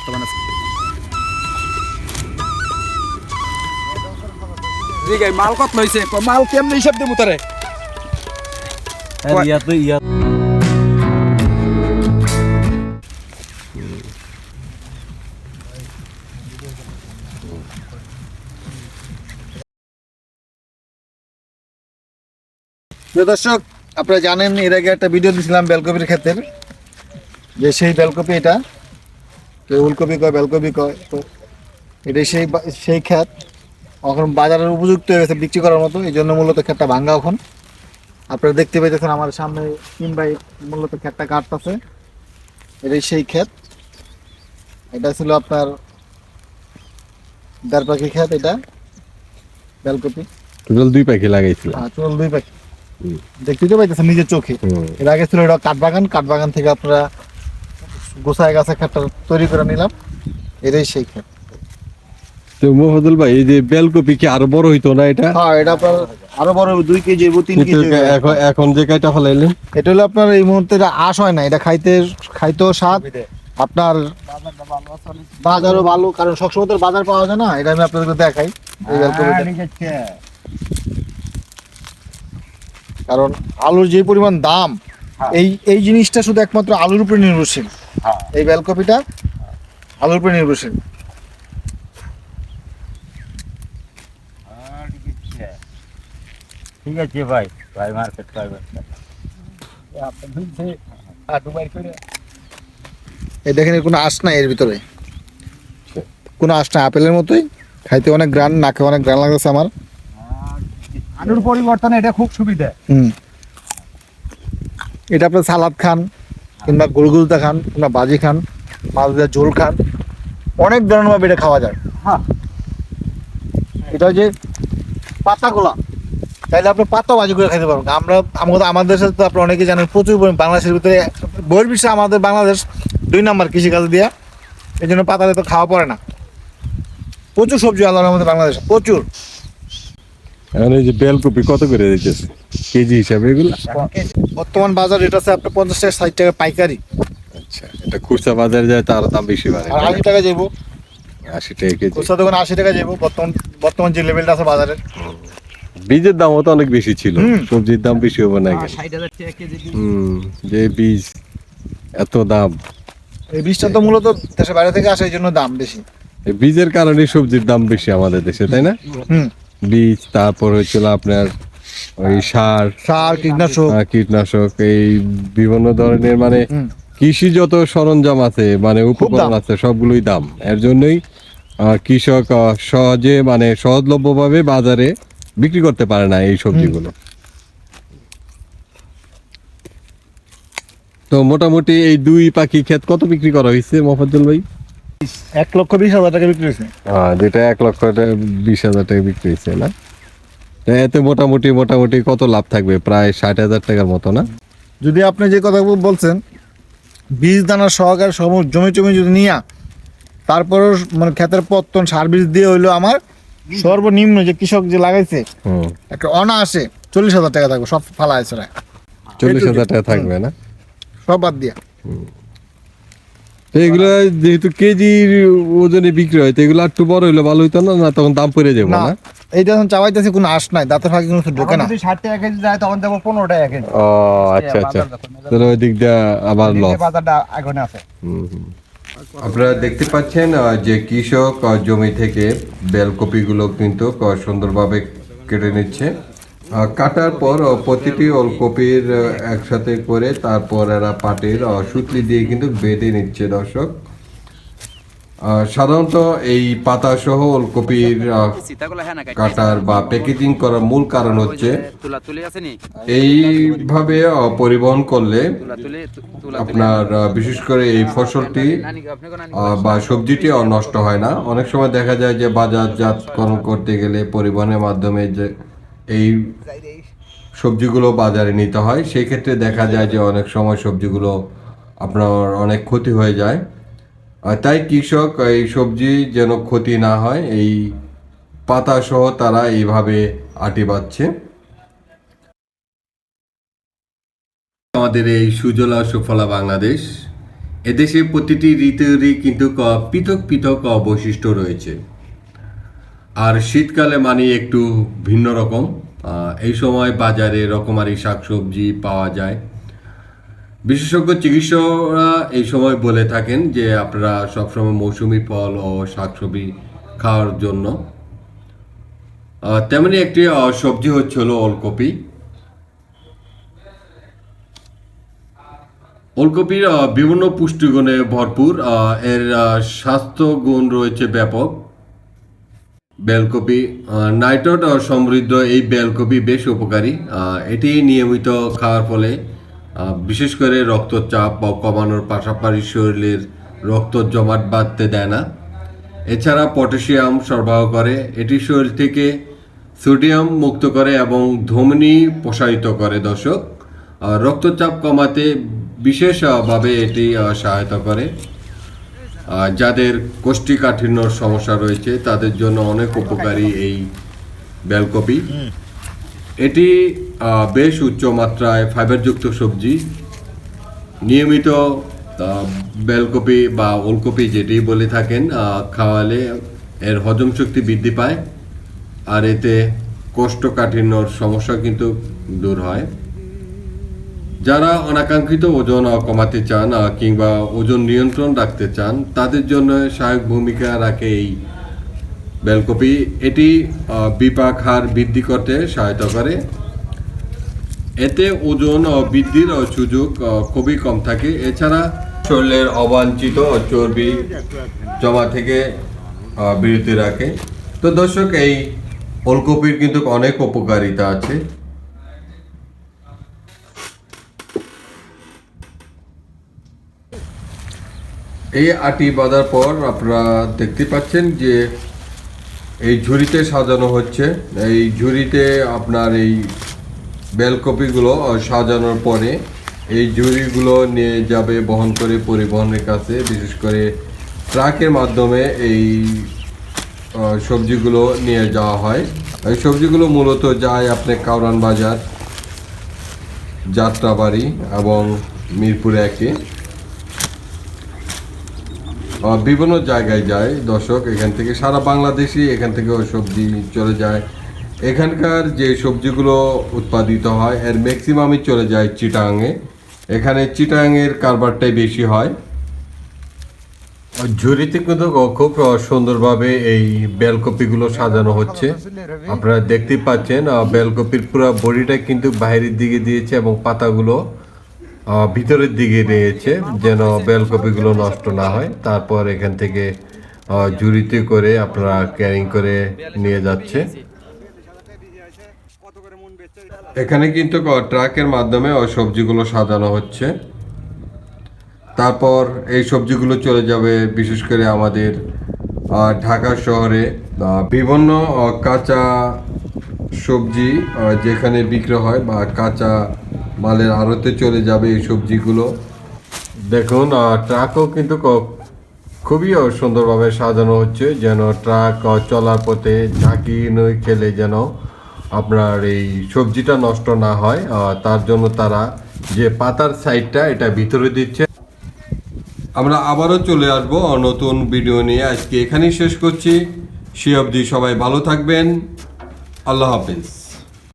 বর্তমানে ঠিক আছে মাল কত লইছে? মাল কেমনে হিসাব দেবো তারে? ইয়া তো ইয়া প্রিয় দর্শক আপনারা জানেন এর আগে একটা ভিডিও দিয়েছিলাম বেলকপির ক্ষেত্রে। যে সেই বেলকপি এটা কেউ উলকপি কয় বেলকপি কয় তো এটাই সেই সেই ক্ষেত এখন বাজারের উপযুক্ত হয়ে গেছে বিক্রি করার মতো এই জন্য মূলত ক্ষেতটা ভাঙ্গা এখন। আপনারা দেখতে পাইতেছেন আমার সামনে তিন ভাই মূলত ক্ষেতটা কাটতেছে। এটাই সেই ক্ষেত এটা ছিল আপনার দেড় পাখি ক্ষেত এটা বেলকপি। টোটাল দুই পাখি লাগাইছিল আর চল দুই পাখি। দেখতে তো পাইতেছেন নিজের চোখে। এর আগে ছিল এটা কাঠবাগান কাঠবাগান থেকে আপনারা গোসাই গাছের ক্ষেতটা তৈরি করে নিলাম। এটাই সেই ক্ষেত। তো মোহাম্মদুল ভাই এই যে বেলকপি কি আরও বড় হইতো না এটা? হ্যাঁ এটা আপনার আরও বড় দুই কেজি হইবো, তিন কেজি এখন এখন যে কাইটা ফলাইলেন? এটা হলো আপনার এই মুহূর্তে এটা আশ হয় না এটা খাইতে খাইতেও স্বাদ। আপনার বাজারও ভালো কারণ সবসময় তো বাজার পাওয়া যায় না এটা আমি আপনাদেরকে দেখাই এই বেলকপিটা। কারণ আলুর যে পরিমাণ দাম এই এই জিনিসটা শুধু একমাত্র আলুর উপরে নির্ভরশীল। এই বেলকপিটা আলুর উপরে নির্ভরশীল। ঠিক আছে ভাই ভাই মার্কেট ভাই। এই দেখেন কোনো আঁশ নাই এর ভিতরে। কোনো আঁশ নাই আপেলের মতোই। খাইতে অনেক গ্রান নাকে অনেক গ্রান লাগতেছে আমার। আলুর পরিবর্তনে এটা খুব সুবিধা। হুম। এটা আপনার সালাদ খান। কিংবা গোলগুলতা খান কিংবা বাজি খান মাছ দিয়ে ঝোল খান অনেক ধরনের ভাবে এটা খাওয়া যায়। হ্যাঁ। এটা যে পাতাগুলা তাইলে আপনি পাতা বাজি করে খেতে পারবেন। আমরা আমাদের আমাদের দেশে তো আপনি অনেকেই জানেন প্রচুর পরিমাণ বাংলাদেশের ভিতরে বহির্বিশ্বে আমাদের বাংলাদেশ দুই নম্বর কৃষিকাজ দিয়া। এই জন্য পাতাতে তো খাওয়া পড়ে না। প্রচুর সবজি আল্লাহর আমাদের বাংলাদেশে প্রচুর। এখন এই যে বেলকপি কত করে দিতেছে? কেজি হিসাবে এগুলো? বর্তমান বাজার রেট আছে আপনার পঞ্চাশ টাকা ষাট টাকা পাইকারি। আচ্ছা এটা খুচরা বাজারে যায় তার দাম বেশি বাড়ে। আর আশি টাকা যাব আশি টাকা কেজি। খুচরা দোকানে আশি টাকা যাব বর্তমান বর্তমান যে লেভেলটা আছে বাজারের বীজের দামও তো অনেক বেশি ছিল। সবজির দাম বেশি হবে না। হুম যে বীজ এত দাম। এই বীজটা তো মূলত দেশের বাইরে থেকে আসে এই জন্য দাম বেশি। এই বীজের কারণে সবজির দাম বেশি আমাদের দেশে তাই না? হুম। বীজ তারপর হচ্ছিল আপনার ওই সার সার কীটনাশক। কীটনাশক এই বিভিন্ন ধরনের মানে কৃষি যত সরঞ্জাম আছে মানে উপকরণ আছে সবগুলোই দাম। এর জন্যই কৃষক সহজে মানে সহজলভ্যভাবে বাজারে বিক্রি করতে পারে না এই সবজিগুলো। তো মোটামুটি এই দুই পাখি ক্ষেত কত বিক্রি করা হয়েছে মোফাজ্জল ভাই? এক লক্ষ বিশ হাজার টাকা বিক্রি হয়েছে। হ্যাঁ যেটা এক লক্ষ বিশ হাজার টাকা বিক্রি হয়েছে না? এতে মোটামুটি মোটামুটি কত লাভ থাকবে? প্রায় ষাট হাজার টাকার মতো না? যদি আপনি যে কথা বলছেন বীজ দানা সহকারে সব জমি জমি যদি নিয়া তারপরও মানে ক্ষেতের পত্তন সার বীজ দিয়ে হইল আমার সর্বনিম্ন যে কৃষক যে লাগাইছে একটা অনায়াসে চল্লিশ হাজার টাকা থাকবে সব ফালা আছে চল্লিশ হাজার টাকা থাকবে না? সব বাদ দিয়া। এগুলো যেহেতু কেজির ওজনে বিক্রি হয় তো এগুলো একটু বড় হইলে ভালো হইতো না? না তখন দাম পড়ে যাব না। এইটা এখন চাবাইতেছে কোনো আশ নাই। দাঁতের ফাঁকি কোনো কিছু ঢোকে এখন না যদি ষাট টাকা কেজি যায় তখন দেবো পনেরো টাকা কেজি। ও আচ্ছা আচ্ছা। তাহলে ওই দিক দিয়ে আবার লস বাজারটা আগুনে আছে। আপনারা দেখতে পাচ্ছেন যে কৃষক জমি থেকে বেলকপিগুলো কিন্তু সুন্দরভাবে কেটে নিচ্ছে। কাটার পর প্রতিটি ওলকপির একসাথে করে তারপর এরা পাটের সুতলি দিয়ে কিন্তু বেঁধে নিচ্ছে দর্শক। সাধারণত এই পাতা সহ ওলকপির কাটার বা প্যাকেজিং করার মূল কারণ হচ্ছে এইভাবে পরিবহন করলে আপনার বিশেষ করে এই ফসলটি বা সবজিটি নষ্ট হয় না। অনেক সময় দেখা যায় যে বাজারজাতকরণ করতে গেলে পরিবহনের মাধ্যমে যে এই সবজিগুলো বাজারে নিতে হয়। সেই ক্ষেত্রে দেখা যায় যে অনেক সময় সবজিগুলো আপনার অনেক ক্ষতি হয়ে যায়। আর তাই কৃষক এই সবজি যেন ক্ষতি না হয় এই পাতা সহ তারা এইভাবে আটি বাচ্ছে আমাদের এই সুজলা সুফলা বাংলাদেশ এদেশে প্রতিটি ঋতুরই কিন্তু পৃথক পৃথক বৈশিষ্ট্য রয়েছে। আর শীতকালে মানে একটু ভিন্ন রকম। এই সময় বাজারে রকমারি শাকসবজি পাওয়া যায়। বিশেষজ্ঞ চিকিৎসকরা এই সময় বলে থাকেন যে আপনারা সবসময় মৌসুমি ফল ও শাকসবজি খাওয়ার জন্য। তেমনি একটি সবজি হচ্ছে হলো ওলকপি। ওলকপির বিভিন্ন পুষ্টিগুণে ভরপুর এর স্বাস্থ্য গুণ রয়েছে ব্যাপক। বেলকপি নাইট্রোট সমৃদ্ধ এই বেলকপি বেশ উপকারী। এটি নিয়মিত খাওয়ার ফলে বিশেষ করে রক্তচাপ বা কমানোর পাশাপাশি শরীরের রক্ত জমাট বাঁধতে দেয় না। এছাড়া পটাশিয়াম সরবরাহ করে, এটি শরীর থেকে সোডিয়াম মুক্ত করে এবং ধমনি প্রসারিত করে দর্শক। রক্তচাপ কমাতে বিশেষভাবে এটি সহায়তা করে। যাদের কোষ্ঠীকাঠিন্যর সমস্যা রয়েছে, তাদের জন্য অনেক উপকারী এই বেলকপি। এটি বেশ উচ্চ মাত্রায় ফাইবারযুক্ত সবজি। নিয়মিত বেলকপি বা ওলকপি যেটি বলে থাকেন খাওয়ালে এর হজম শক্তি বৃদ্ধি পায়। আর এতে কোষ্ঠকাঠিন্যর সমস্যা কিন্তু দূর হয়। যারা অনাকাঙ্ক্ষিত ওজন কমাতে চান কিংবা ওজন নিয়ন্ত্রণ রাখতে চান, তাদের জন্য সহায়ক ভূমিকা রাখে এই বেলকপি। এটি বিপাক হার বৃদ্ধি করতে সহায়তা করে। এতে ওজন বৃদ্ধির সুযোগ খুবই কম থাকে। এছাড়া শরীরের অবাঞ্ছিত চর্বি জমা থেকে বিরতি রাখে। তো দর্শক, এই ওলকপির কিন্তু অনেক উপকারিতা আছে। এই আটি বাঁধার পর আপনারা দেখতে পাচ্ছেন যে এই ঝুড়িতে সাজানো হচ্ছে। এই ঝুড়িতে আপনার এই বেলকপিগুলো সাজানোর পরে এই ঝুড়িগুলো নিয়ে যাবে বহন করে পরিবহনের কাছে, বিশেষ করে ট্রাকের মাধ্যমে এই সবজিগুলো নিয়ে যাওয়া হয়। এই সবজিগুলো মূলত যায় আপনি কাউরান বাজার, যাত্রাবাড়ি এবং মিরপুর একে। বিভিন্ন জায়গায় যায় দর্শক। এখান থেকে সারা বাংলাদেশই এখান থেকে ওই সবজি চলে যায়। এখানকার যে সবজিগুলো উৎপাদিত হয়, এর ম্যাক্সিমামই চলে যায় চিটাঙে। এখানে চিটাঙের কারবারটাই বেশি হয়। ঝুড়িতে কিন্তু খুব সুন্দরভাবে এই বেলকপিগুলো সাজানো হচ্ছে। আপনারা দেখতে পাচ্ছেন বেলকপির পুরো বডিটা কিন্তু বাইরের দিকে দিয়েছে এবং পাতাগুলো ভিতরের দিকে নিয়েছে, যেন বেলকপিগুলো নষ্ট না হয়। তারপর এখান থেকে ঝুড়িতে করে আপনারা ক্যারিং করে নিয়ে যাচ্ছে। এখানে কিন্তু ট্রাকের মাধ্যমে ওই সবজিগুলো সাজানো হচ্ছে। তারপর এই সবজিগুলো চলে যাবে, বিশেষ করে আমাদের ঢাকা শহরে। বিভিন্ন কাঁচা সবজি যেখানে বিক্রি হয় বা কাঁচা মালের আড়তে চলে যাবে এই সবজিগুলো। দেখুন ট্রাকও কিন্তু খুবই সুন্দরভাবে সাজানো হচ্ছে, যেন ট্রাক চলার পথে ঝাঁকি নই খেলে যেন আপনার এই সবজিটা নষ্ট না হয় তার জন্য তারা যে পাতার সাইডটা, এটা ভিতরে দিচ্ছে। আমরা আবারও চলে আসব নতুন ভিডিও নিয়ে। আজকে এখানেই শেষ করছি। সে অবধি সবাই ভালো থাকবেন। আল্লাহ হাফেজ।